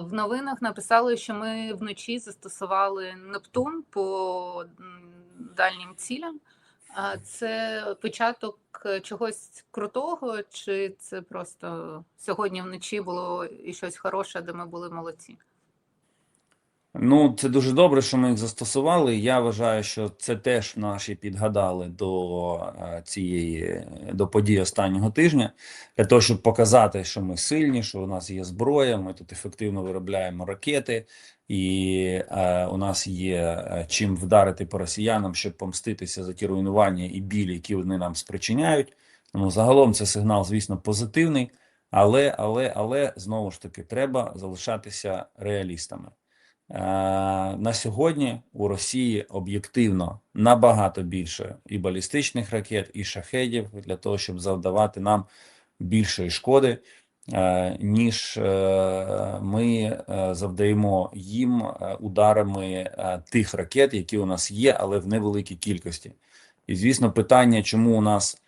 В новинах написали, що ми вночі застосували Нептун по дальнім цілям. Це початок е, чогось крутого, чи це просто сьогодні вночі було і щось хороше, де ми були молодці? Ну, це дуже добре, що ми їх застосували. Я вважаю, що це теж наші підгадали до е, цієї до подій останнього тижня для того, щоб показати, що ми сильні, що у нас є зброя. Ми тут ефективно виробляємо ракети, і е, у нас є е, чим вдарити по росіянам, щоб помститися за ті руйнування і білі, які вони нам спричиняють. Ну, загалом це сигнал, звісно, позитивний, але, але, але знову ж таки треба залишатися реалістами. Е, На сьогодні у Росії об'єктивно набагато більше і балістичних ракет, і шахедів для того, щоб завдавати нам більшої шкоди, е, ніж е, ми завдаємо їм ударами тих ракет, які у нас є, але в невеликій кількості. І звісно, питання, чому у нас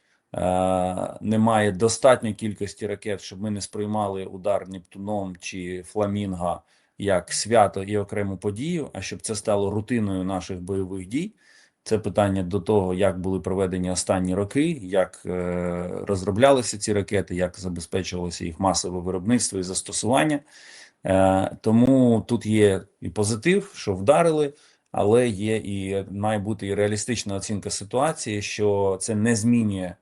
немає достатньої кількості ракет, щоб ми не сприймали удар Нептуном чи Фламінго як свято і окрему подію, а щоб це стало рутиною наших бойових дій. Це питання до того, як були проведені останні роки, як е, розроблялися ці ракети, як забезпечувалося їх масове виробництво і застосування. Е, тому тут є і позитив, що вдарили, але є і має бути і реалістична оцінка ситуації, що це не змінює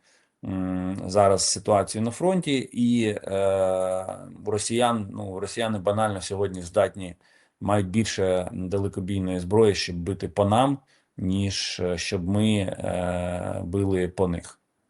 зараз ситуацію на фронті, і е, росіян, ну, росіяни банально сьогодні здатні мають більше далекобійної зброї, щоб бити по нам, ніж е, щоб ми е, били по них.